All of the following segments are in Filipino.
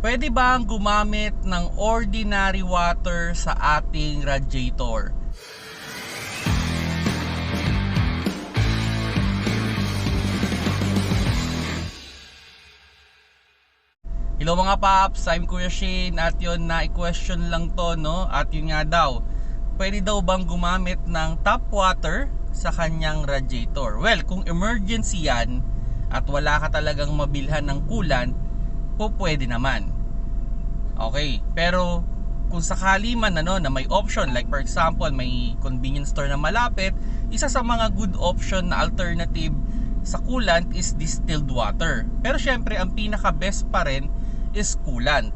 Pwede bang gumamit ng ordinary water sa ating radiator? Hello mga paps, I'm Kuya Shane at yun na question lang to no at yun nga daw pwede daw bang gumamit ng tap water sa kanyang radiator well kung emergency yan at wala ka talagang mabilhan ng coolant po pwede naman okay pero kung sakali man ano na may option like for example may convenience store na malapit isa sa mga good option na alternative sa coolant is distilled water pero syempre ang pinaka best pa rin is coolant.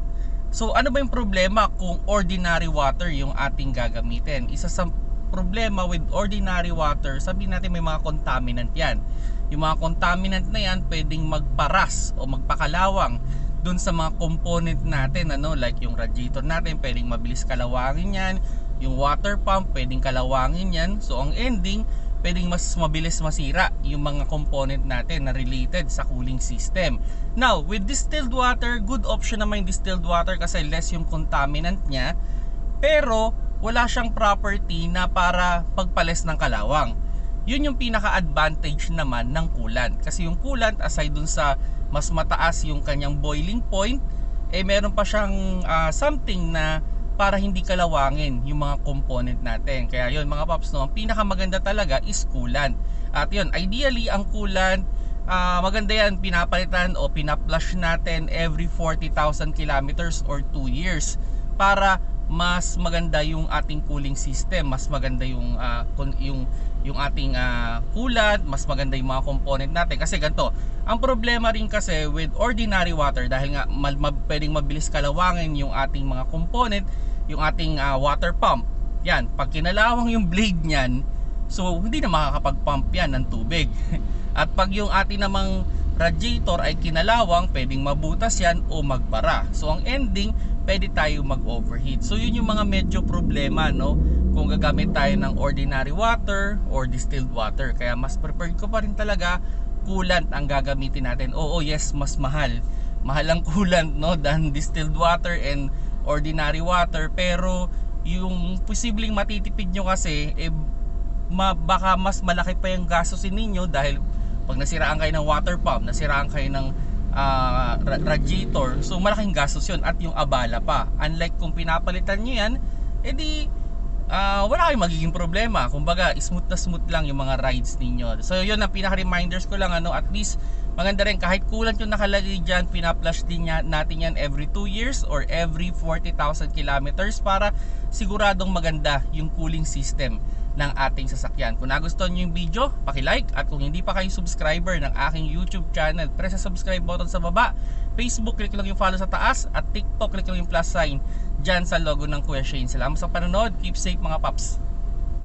So ano ba yung problema kung ordinary water yung ating gagamitin? Isa sa problema with ordinary water, sabihin natin may mga contaminant yan. Yung mga contaminant na yan pwedeng magparas o magpakalawang dun sa mga component natin ano like yung radiator natin pwedeng mabilis kalawangin yan yung water pump pwedeng kalawangin yan so ang ending pwedeng mas mabilis masira yung mga component natin na related sa cooling system. Now, with distilled water, good option naman yung distilled water kasi less yung contaminant niya. Pero, wala siyang property na para pagpalis ng kalawang. Yun yung pinaka-advantage naman ng coolant. Kasi yung coolant, aside dun sa mas mataas yung kanyang boiling point, eh meron pa siyang uh, something na para hindi kalawangin yung mga component natin. Kaya yun mga paps, no, ang pinakamaganda talaga is coolant. At yun, ideally ang coolant, uh, maganda yan pinapalitan o pinaplush natin every 40,000 kilometers or 2 years para mas maganda yung ating cooling system, mas maganda yung uh, yung yung ating uh, coolant, mas maganda yung mga component natin kasi ganito. Ang problema rin kasi with ordinary water dahil nga mal, mal, pwedeng mabilis kalawangin yung ating mga component, yung ating uh, water pump. Yan, pag kinalawang yung blade niyan, so hindi na makakapag-pump yan ng tubig. At pag yung ating namang radiator ay kinalawang, pwedeng mabutas yan o magbara. So ang ending, pwede tayo mag-overheat. So yun yung mga medyo problema, no? Kung gagamit tayo ng ordinary water or distilled water. Kaya mas preferred ko pa rin talaga coolant ang gagamitin natin. Oo, yes, mas mahal. Mahal ang coolant, no? Than distilled water and ordinary water pero yung posibleng matitipid nyo kasi eh, ma, baka mas malaki pa yung gastusin ninyo dahil pag nasiraan kayo ng water pump, nasiraan kayo ng uh, radiator, so malaking gastos yun at yung abala pa. Unlike kung pinapalitan nyo yan, edi uh, wala kayong magiging problema. Kumbaga, smooth na smooth lang yung mga rides ninyo. So yun ang pinaka-reminders ko lang ano, at least maganda rin kahit kulang yung nakalagay dyan, pinaplush din niya, natin yan every 2 years or every 40,000 kilometers para siguradong maganda yung cooling system ng ating sasakyan. Kung nagustuhan nyo yung video, paki-like at kung hindi pa kayo subscriber ng aking YouTube channel, press sa subscribe button sa baba. Facebook, click lang yung follow sa taas at TikTok, click lang yung plus sign dyan sa logo ng Kuya Shane. Salamat sa panonood. Keep safe mga paps.